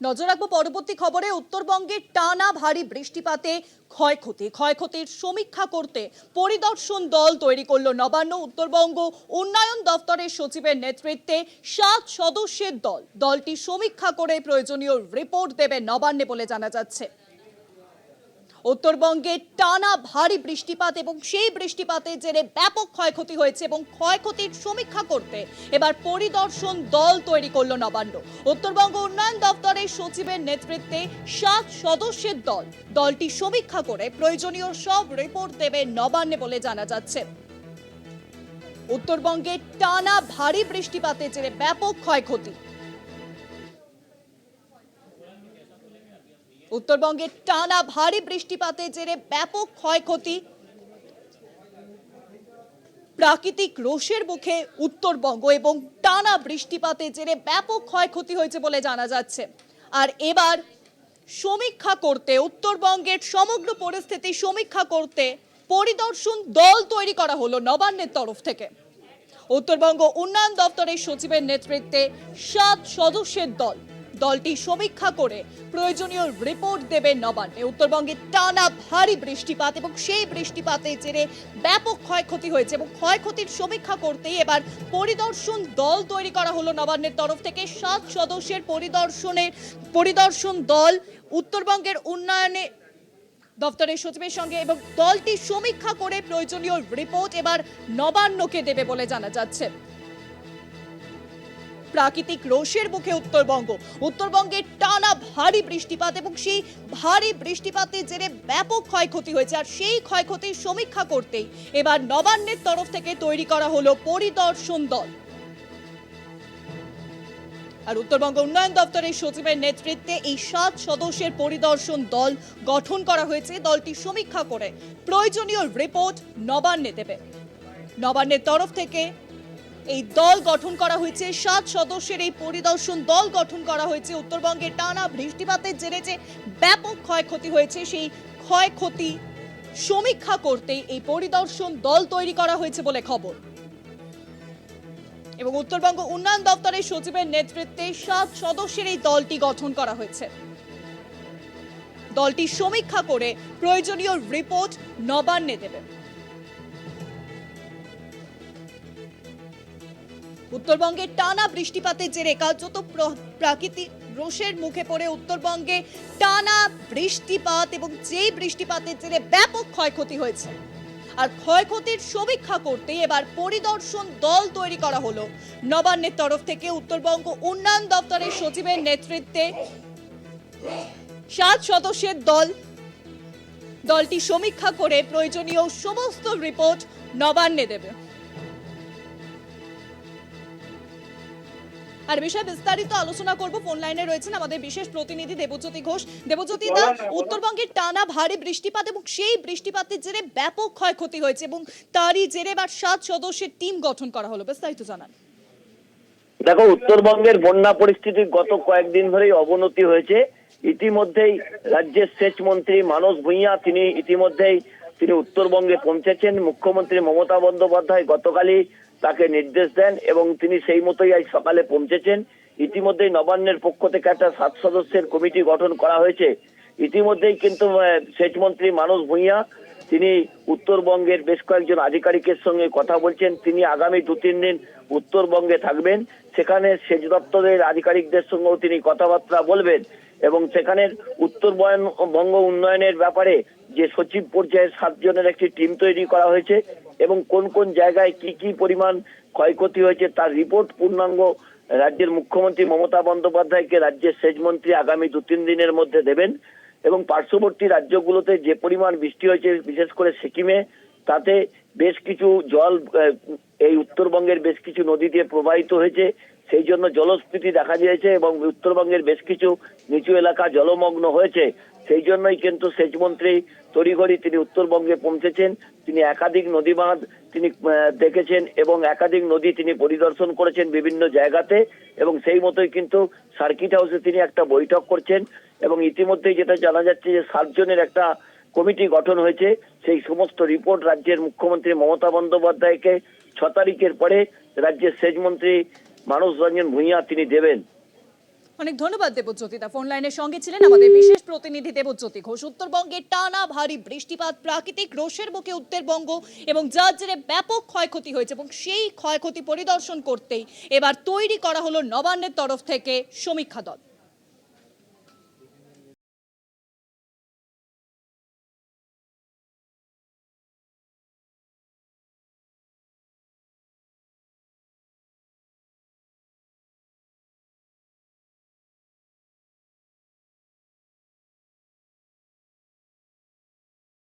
নজর রাখব পরবর্তী খবরে, উত্তরবঙ্গে টানা ভারী বৃষ্টিপাতে ক্ষয়ক্ষতি, ক্ষয়ক্ষতির সমীক্ষা করতে পরিদর্শন দল তৈরি করল নবান্ন, উত্তরবঙ্গ উন্নয়ন দফতরের সচিবের নেতৃত্বে সাত সদস্যের দল। দলটি সমীক্ষা করে প্রয়োজনীয় রিপোর্ট দেবে নবান্নে বলে জানা যাচ্ছে। উত্তরবঙ্গে টানা ভারী বৃষ্টিপাত এবং সেই বৃষ্টিপাতের জেরে ব্যাপক ক্ষয়ক্ষতি হয়েছে এবং ক্ষয়ক্ষতির সমীক্ষা করতে এবার পরিদর্শন দল তৈরি করল নবান্ন। উত্তরবঙ্গ উন্নয়ন দপ্তরের সচিবের নেতৃত্বে সাত সদস্যের দল। দলটি সমীক্ষা করে প্রয়োজনীয় সব রিপোর্ট দেবে নবান্নে বলে জানা যাচ্ছে। উত্তরবঙ্গে টানা ভারী বৃষ্টিপাতের জেরে ব্যাপক ক্ষয়ক্ষতি। উত্তরবঙ্গে টানা ভারী বৃষ্টিপাতের জেরে ব্যাপক ক্ষয়ক্ষতি। প্রাকৃতিক রোষের মুখে উত্তরবঙ্গ এবং টানা বৃষ্টিপাতের জেরে ব্যাপক ক্ষয়ক্ষতি হয়েছে বলে জানা যাচ্ছে। আর এবার সমীক্ষা করতে, উত্তরবঙ্গের সমগ্র পরিস্থিতি সমীক্ষা করতে পরিদর্শন দল তৈরি করা হলো নবান্নের তরফ থেকে। উত্তরবঙ্গ উন্নয়ন দপ্তরের সচিবের নেতৃত্বে সাত সদস্যের দল। দলটি সমীক্ষা করে প্রয়োজনীয় রিপোর্ট দেবে নবান্নে। উত্তরবঙ্গে টানা ভারী বৃষ্টিপাত এবং সেই বৃষ্টিপাতের জেরে ব্যাপক ক্ষয়ক্ষতি হয়েছে এবং ক্ষয়ক্ষতির সমীক্ষা করতেই এবার পরিদর্শন দল তৈরি করা হলো নবান্নের তরফ থেকে। সাত সদস্যের পরিদর্শনের, পরিদর্শন দল উত্তরবঙ্গের উন্নয়নে দপ্তরের সচিবের সঙ্গে এবং দলটি সমীক্ষা করে প্রয়োজনীয় রিপোর্ট এবার নবান্নকে দেবে বলে জানা যাচ্ছে। প্রাকৃতিক রোষের মুখে উত্তরবঙ্গ। উত্তরবঙ্গে টানা ভারী বৃষ্টিপাত এবং সেই ভারী বৃষ্টিপাতের জেরে ব্যাপক ক্ষয়ক্ষতি হয়েছে আর সেই ক্ষয়ক্ষতির সমীক্ষা করতেই এবার নবান্নের তরফ থেকে তৈরি করা হলো পরিদর্শন দল। আর উত্তরবঙ্গ উন্নয়ন দপ্তরের সচিবের নেতৃত্বে এই সাত সদস্যের পরিদর্শন দল গঠন করা হয়েছে। দলটি সমীক্ষা করে প্রয়োজনীয় রিপোর্ট নবান্নে দেবে। নবান্নের তরফ থেকে এই দল গঠন করা হয়েছে। সাত সদস্যের এই পরিদর্শন দল গঠন করা হয়েছে। উত্তরবঙ্গে টানা বৃষ্টিপাতের জেরে যে ব্যাপক ক্ষয়ক্ষতি হয়েছে, সেই ক্ষয়ক্ষতি সমীক্ষা করতে এই পরিদর্শন দল তৈরি করা হয়েছে বলে খবর। এবং উত্তরবঙ্গ উন্নয়ন দপ্তরের সচিবের নেতৃত্বে সাত সদস্যের এই দলটি গঠন করা হয়েছে। দলটি সমীক্ষা করে প্রয়োজনীয় রিপোর্ট নবান্নে দেবে। উত্তরবঙ্গে টানা বৃষ্টিপাতের জেরে কার্যত প্র- প্রাকৃতিক রোষের মুখে পড়ে উত্তরবঙ্গে টানা বৃষ্টিপাত এবং যেই বৃষ্টিপাতের জেরে ব্যাপক ক্ষয়ক্ষতি হয়েছে। আর ক্ষয়ক্ষতির সমীক্ষা করতে এবার পরিদর্শন দল তৈরি করা হলো। নবান্নের তরফ থেকে উত্তরবঙ্গ উন্নয়ন দপ্তরের সচিবের নেতৃত্বে সাত সদস্যের দল দলটি সমীক্ষা করে প্রয়োজনীয় সমস্ত রিপোর্ট নবান্নে দেবে। আর বিষয়ে বিস্তারিত আলোচনা করব। ফোন লাইনে রয়েছেন আমাদের বিশেষ প্রতিনিধি দেবজ্যোতি ঘোষ। দেবজ্যোতি দা উত্তরবঙ্গের টানা ভারী বৃষ্টিপাত এবং সেই বৃষ্টিপাতের জেরে ব্যাপক ক্ষয়ক্ষতি হয়েছে এবং তারই জেরে এবার সাত সদস্যের টিম গঠন করা হলো। বিস্তারিত জানান। দেখো উত্তরবঙ্গের বন্যা পরিস্থিতি গত কয়েকদিন ধরেই অবনতি হয়েছে। ইতিমধ্যেই রাজ্যের সেচ মন্ত্রী মানস ভূঁইয়া তিনি ইতিমধ্যেই তিনি উত্তরবঙ্গে পৌঁছেছেন। মুখ্যমন্ত্রী মমতা বন্দ্যোপাধ্যায় গতকালই তাকে নির্দেশ দেন এবং তিনি সেই মতোই আজ সকালে পৌঁছেছেন। ইতিমধ্যেই নবান্নের পক্ষ থেকে একটা সাত সদস্যের কমিটি গঠন করা হয়েছে। ইতিমধ্যেই কিন্তু আহ, সেচ মন্ত্রী মানস ভূঁইয়া তিনি উত্তরবঙ্গের বেশ কয়েকজন আধিকারিকের সঙ্গে কথা বলছেন। তিনি আগামী দু তিন দিন উত্তরবঙ্গে থাকবেন। সেখানে সেচ দপ্তরের আধিকারিকদের সঙ্গেও তিনি কথাবার্তা বলবেন এবং সেখানের উত্তরবঙ্গ উন্নয়নের ব্যাপারে যে সচিব পর্যায়ের সাতজনের একটি টিম তৈরি করা হয়েছে এবং কোন কোন জায়গায় কি কি পরিমাণ ক্ষয়ক্ষতি হয়েছে তার রিপোর্ট পূর্ণাঙ্গ রাজ্যের মুখ্যমন্ত্রী মমতা বন্দ্যোপাধ্যায়কে রাজ্যের সেচ মন্ত্রী আগামী দু তিন দিনের মধ্যে দেবেন এবং পার্শ্ববর্তী রাজ্যগুলোতে যে পরিমাণ বৃষ্টি হয়েছে, বিশেষ করে সিকিমে, তাতে বেশ কিছু জল এই উত্তরবঙ্গের বেশ কিছু নদী দিয়ে প্রবাহিত হয়েছে। সেই জন্য জলস্ফীতি দেখা দিয়েছে এবং উত্তরবঙ্গের বেশ কিছু নিচু এলাকা জলমগ্ন হয়েছে। সেই জন্যই কিন্তু সেচ মন্ত্রী তড়িঘড়ি তিনি উত্তরবঙ্গে পৌঁছেছেন, তিনি একাধিক নদী বাঁধ তিনি দেখেছেন এবং একাধিক নদী তিনি পরিদর্শন করেছেন বিভিন্ন জায়গাতে এবং সেই মতোই কিন্তু সার্কিট হাউসে তিনি একটা বৈঠক করছেন এবং ইতিমধ্যেই যেটা জানা যাচ্ছে যে সাতজনের একটা কমিটি গঠন হয়েছে, সেই সমস্ত রিপোর্ট রাজ্যের মুখ্যমন্ত্রী মমতা বন্দ্যোপাধ্যায়কে ছ তারিখের পরে রাজ্যের সেচ মন্ত্রী মানস রঞ্জন ভূঁইয়া তিনি দেবেন। অনেক ধন্যবাদ দেবজ্যোতিদা ফোন লাইনের সঙ্গে ছিলেন আমাদের বিশেষ প্রতিনিধি দেবজ্যোতি ঘোষ। উত্তরবঙ্গে টানা ভারী বৃষ্টিপাত, প্রাকৃতিক রোষের মুখে উত্তরবঙ্গ এবং যার জেরে ব্যাপক ক্ষয়ক্ষতি হয়েছে এবং সেই ক্ষয়ক্ষতি পরিদর্শন করতেই এবার তৈরি করা হলো নবান্নের তরফ থেকে সমীক্ষা দল।